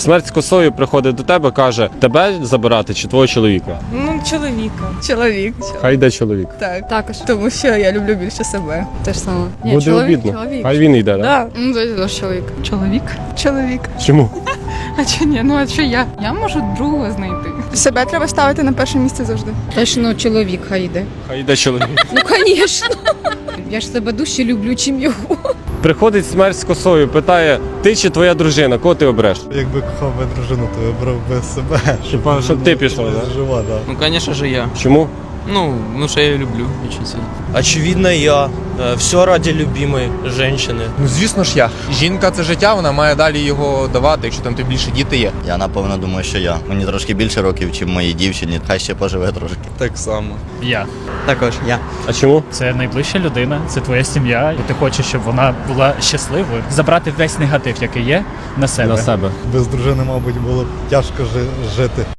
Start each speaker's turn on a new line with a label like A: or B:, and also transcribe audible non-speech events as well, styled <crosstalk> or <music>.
A: Смерть з косою приходить до тебе, каже, тебе забирати чи твого чоловіка?
B: Ну, чоловіка.
C: Чоловік.
A: Хай йде чоловік.
C: Так.
D: Також.
C: Тому що я люблю більше себе.
D: Те ж саме. Ні,
A: Буде
D: чоловік,
A: обідно.
D: чоловік.
A: Хай він йде, так?
B: Да.
D: Ну, це чоловік.
B: Чоловік.
C: Чоловік.
A: Чому? <laughs>
B: А чи ні? Ну а що я? Я можу другого знайти.
C: Себе треба ставити на перше місце завжди.
D: Точно чоловік хай йде.
A: Хай йде чоловік.
D: Ну, <laughs> звісно. Я ж себе дужче люблю, чим його.
A: Приходить смерть з косою, питає, ти чи твоя дружина, кого ти обреш?
E: Якби кохав би дружину, то я обрав би себе.
A: Щоб- щоб ти пішов, да?
E: Жива, да.
F: Ну, конечно ж, я.
A: Чому?
F: Ну, ну что я ее люблю очень сильно.
G: Очевидно, я. Все ради любимой женщины.
H: Ну звісно ж я. Жінка це життя, вона має далі його давати, якщо там тим більше діти є.
I: Я напевно думаю, що я. Мені трошки більше років, чим моїй дівчині. Хай ще поживе трошки.
G: Так само.
J: Я.
G: Також я.
A: А чому?
J: Це найближча людина, це твоя сім'я, і ти хочеш, щоб вона була щасливою. Забрати весь негатив, який є, на себе.
A: На себе.
E: Без дружини, мабуть, було б тяжко жити.